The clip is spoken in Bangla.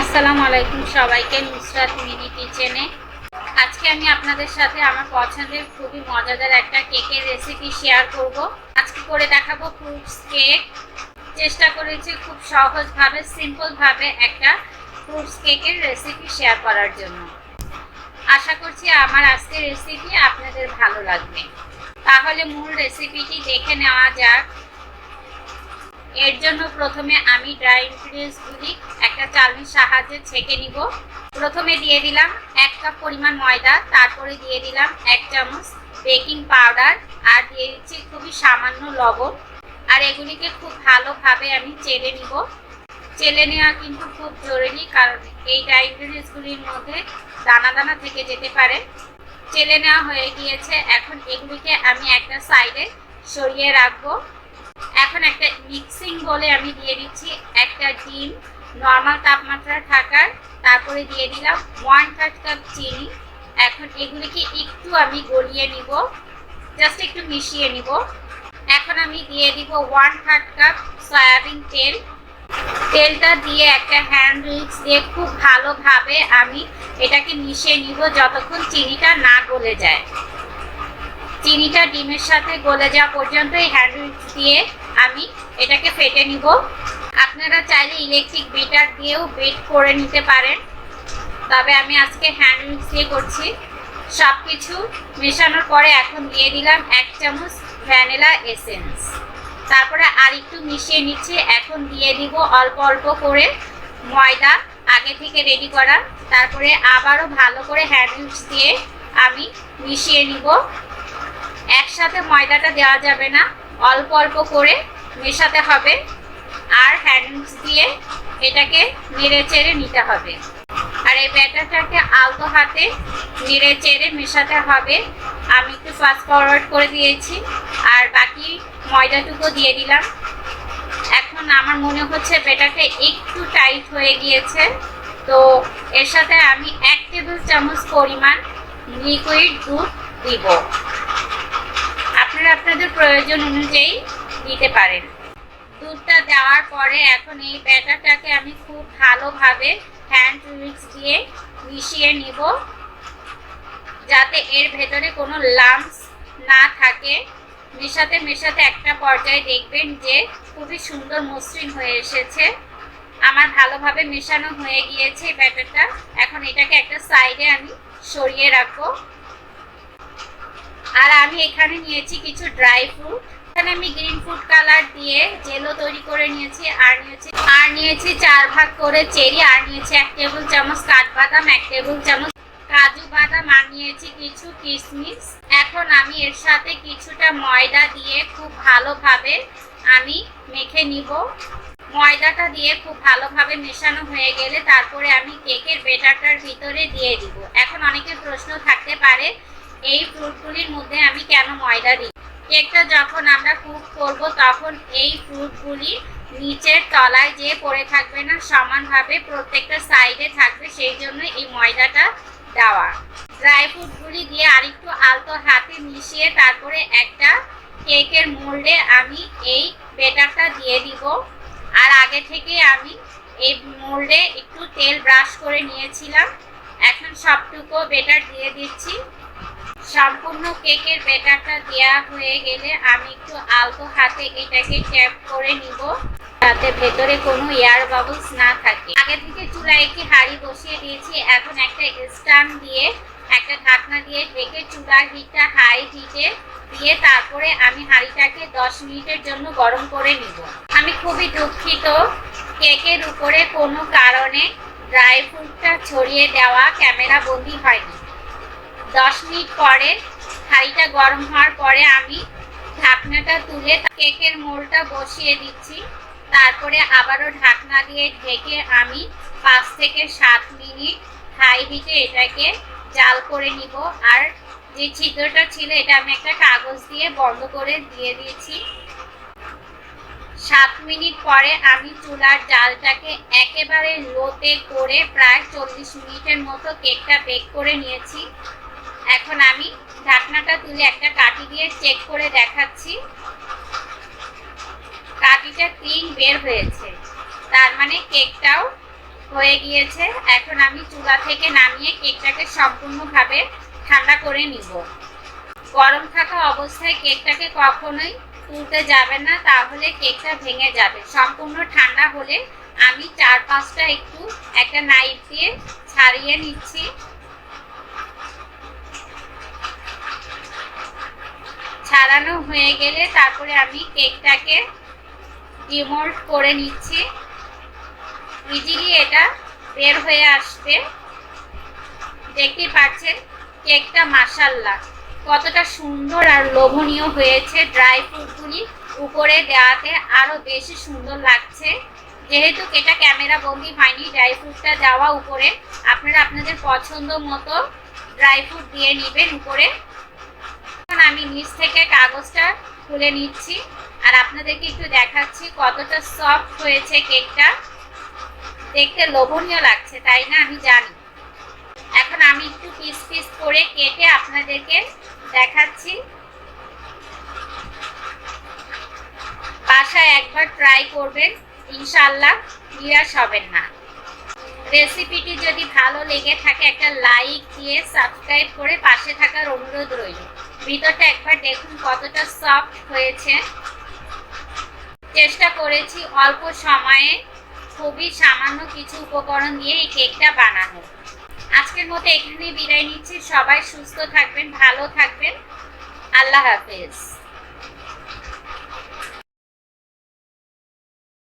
আসসালামু আলাইকুম সবাইকে নুসরাত মিনি কিচেনে। আজকে আমি আপনাদের সাথে আমার পছন্দের খুবই মজাদার একটা কেকের রেসিপি শেয়ার করব। আজকে করে দেখাবো ফ্রুটস কেক চেষ্টা করেছি খুব সহজভাবে সিম্পলভাবে একটা ফ্রুটস কেকের রেসিপি শেয়ার করার জন্য। আশা করছি আমার আজকের রেসিপি আপনাদের ভালো লাগবে। তাহলে মূল রেসিপিটি দেখে নেওয়া যাক। এর জন্য প্রথমে আমি ড্রাই ইনগ্রিডিয়েন্টসগুলি একটা চালনির সাহায্যে ছেঁকে নিব। প্রথমে দিয়ে দিলাম এক কাপ পরিমাণ ময়দা, তারপরে দিয়ে দিলাম এক চামচ বেকিং পাউডার আর দিয়ে দিচ্ছি খুবই সামান্য লবণ। আর এগুলিকে খুব ভালোভাবে আমি চেলে নিব। চেলে নেওয়া কিন্তু খুব জরুরি কারণ এই ড্রাই ইনগ্রিডিয়েন্টসগুলির মধ্যে দানা দানা থেকে যেতে পারে। চেলে নেওয়া হয়ে গিয়েছে। এখন এগুলিকে আমি একটা সাইডে সরিয়ে রাখব। এখন একটা মিক্সিং বলে আমি দিয়ে দিচ্ছি একটা ডিম নর্মাল তাপমাত্রা থাকার, তারপরে দিয়ে দিলাম ওয়ান থার্ড কাপ চিনি। এখন এগুলিকে একটু আমি গলিয়ে নিব জাস্ট একটু মিশিয়ে নিব। এখন আমি দিয়ে দিব ওয়ান থার্ড কাপ সয়াবিন তেল। তেলটা দিয়ে একটা হ্যান্ড উইক্স দিয়ে খুব ভালোভাবে আমি এটাকে মিশিয়ে নিব যতক্ষণ চিনিটা না গলে যায়। চিনিটা ডিমের সাথে গলে যাওয়া পর্যন্ত এই হ্যান্ড উইক্স দিয়ে আমি এটাকে ফেটে নিব। আপনারা চাইলে ইলেকট্রিক বিটার দিয়েও বেট করে নিতে পারেন। তবে আমি আজকে হ্যান্ড উইক্স দিয়ে করছি। সব কিছু মেশানোর পরে এখন দিয়ে দিলাম এক চামচ ভ্যানিলা এসেন্স তারপরে আর একটু মিশিয়ে নিচ্ছি। এখন দিয়ে দিব অল্প অল্প করে ময়দা আগে থেকে রেডি করা। তারপরে আবারও ভালো করে হ্যান্ড উইক্স দিয়ে আমি মিশিয়ে নিব। একসাথে ময়দাটা দেওয়া যাবে না। অল্প অল্প করে মেশাতে হবে আর হ্যান্ডস দিয়ে এটাকে নেড়ে চেড়ে নিতে হবে। আর এই ব্যাটারটাকে আলতো হাতে নেড়ে চেড়ে মেশাতে হবে। আমি একটু ফাস্ট ফরওয়ার্ড করে দিয়েছি আর বাকি ময়দাটুকু দিয়ে দিলাম। এখন আমার মনে হচ্ছে ব্যাটারটা একটু টাইট হয়ে গিয়েছে। তো এর সাথে আমি এক টেবিল চামচ পরিমাণ লিকুইড দুধ দিব। আপনারা আপনাদের প্রয়োজন অনুযায়ী দিতে পারেন। দুধটা দেওয়ার পরে এখন এই ব্যাটারটাকে আমি খুব ভালোভাবে হ্যান্ড উইক্স দিয়ে মিশিয়ে নিব, যাতে এর ভেতরে কোনো লাম্পস না থাকে। মেশাতে মেশাতে একটা পর্যায়ে দেখবেন যে খুবই সুন্দর মসৃণ হয়ে এসেছে। আমার ভালোভাবে মেশানো হয়ে গিয়েছে ব্যাটারটা। এখন এটাকে একটা সাইডে আমি সরিয়ে রাখব। আর আমি এখানে নিয়েছি কিছু ড্রাই ফ্রুট এখানে আমি গ্রিন ফুড কালার দিয়ে জেলো তৈরি করে নিয়েছি, আর নিয়েছি আর নিয়েছি চার ভাগ করে চেরি, আর নিয়েছি এক টেবিল চামচ কাঠবাদাম, এক টেবিল চামচ কাজু বাদাম, আর নিয়েছি কিছু কিশমিশ। এখন আমি এর সাথে কিছুটা ময়দা দিয়ে খুব ভালোভাবে আমি মেখে নিব। ময়দাটা দিয়ে খুব ভালোভাবে মেশানো হয়ে গেলে তারপরে আমি কেকের বেটারটার ভিতরে দিয়ে দিব। এখন অনেকের প্রশ্ন থাকতে পারে, এই ফ্রুটগুলির মধ্যে আমি কেন ময়দা দিই? কেকটা যখন আমরা কুক করব, তখন এই ফ্রুটগুলি নিচের তলায় যে পড়ে থাকবে না, সমানভাবে প্রত্যেকটা সাইডে থাকবে, সেই জন্য এই ময়দাটা দেওয়া। ড্রাই ফ্রুটগুলি দিয়ে আরেকটু আলতো হাতে মিশিয়ে তারপরে একটা কেকের মোল্ডে আমি এই বেটারটা দিয়ে দিব। আর আগে থেকে আমি এই মোল্ডে একটু তেল ব্রাশ করে নিয়েছিলাম। এখন সবটুকু বেটার দিয়ে দিচ্ছি। সম্পূর্ণ কেকের ব্যাটারটা দেওয়া হয়ে গেলে আমি একটু আলতো হাতে এটাকে ট্যাপ করে নিব, যাতে ভেতরে কোনো এয়ার বাবলস না থাকে। আগে থেকে চুলায় একটি হাঁড়ি বসিয়ে দিয়েছি, এখন একটা স্ট্যান্ড দিয়ে একটা ঢাকনা দিয়ে ঢেকে চুলার হিটটা হাই হিটে দিয়ে তারপরে আমি হাঁড়িটাকে দশ মিনিটের জন্য গরম করে নিব। আমি খুবই দুঃখিত কেকের উপরে কোনো কারণে ড্রাই ফ্রুটটা ছড়িয়ে দেওয়া ক্যামেরা বন্দি হয়নি। দশ মিনিট পরে হাঁড়িটা গরম হওয়ার পরে আমি ঢাকনাটা তুলে কেকের মোলটা বসিয়ে দিচ্ছি। তারপরে আবারও ঢাকনা দিয়ে ঢেকে আমি পাঁচ থেকে সাত মিনিট হাই হিটে এটাকে জাল করে নিব। আর যে ছিদ্রটা ছিল এটা আমি একটা কাগজ দিয়ে বন্ধ করে দিয়ে দিয়েছি। সাত মিনিট পরে আমি চুলার জালটাকে একেবারে লোতে করে প্রায় চল্লিশ মিনিটের মতো কেকটা বেক করে নিয়েছি। এখন আমি ঢাকনাটা তুলে একটা কাঠি দিয়ে চেক করে দেখাচ্ছি। কাঠিটা ক্লিন বের হয়েছে। তার মানে কেকটাও হয়ে গিয়েছে। এখন আমি চুলা থেকে নামিয়ে কেকটাকে সম্পূর্ণভাবে ঠান্ডা করে নিব। গরম থাকা অবস্থায় কেকটাকে কখনোই তুলতে যাবে না, তাহলে কেকটা ভেঙে যাবে। সম্পূর্ণ ঠান্ডা হলে আমি চার পাঁচটা একটু একটা নাইফ দিয়ে ছাড়িয়ে নিচ্ছি। ছাড়ানো হয়ে গেলে তারপরে আমি কেকটাকে ডিমোল্ড করে নিচ্ছি। ইজিলি এটা বের হয়ে আসবে। দেখতে পাচ্ছেন, কেকটা মাসাল্লাহ কতটা সুন্দর আর লোভনীয় হয়েছে ড্রাই ফ্রুটগুলি উপরে দেওয়াতে। আরও বেশি সুন্দর লাগছে। যেহেতু এটা ক্যামেরা বন্দি হয়নি ড্রাই ফ্রুটটা দেওয়া উপরে, আপনারা আপনাদের পছন্দ মতো ড্রাই ফ্রুট দিয়ে নেবেন উপরে। আমি নিচ থেকে কাগজটা খুলে নিচ্ছি আর আপনাদেরকে একটু দেখাচ্ছি কতটা সফট হয়েছে কেকটা। দেখতে লোভনীয় লাগছে, তাই না? আমি জানি। এখন আমি একটু পিস পিস করে কেটে আপনাদেরকে দেখাচ্ছি। বাসায় একবার ট্রাই করবেন ইনশাল্লাহ নিরাশ হবেন না। রেসিপিটি যদি ভালো লেগে থাকে, একটা লাইক দিয়ে সাবস্ক্রাইব করে পাশে থাকার অনুরোধ রইল। ভিতরটা একবার দেখুন, কতটা সফট হয়েছে। চেষ্টা করেছি অল্প সময়ে খুবই সামান্য কিছু উপকরণ দিয়ে এই কেকটা বানানো আজকের মতো এখানেই বিদায় নিচ্ছি। সবাই সুস্থ থাকবেন, ভালো থাকবেন। আল্লাহ হাফেজ।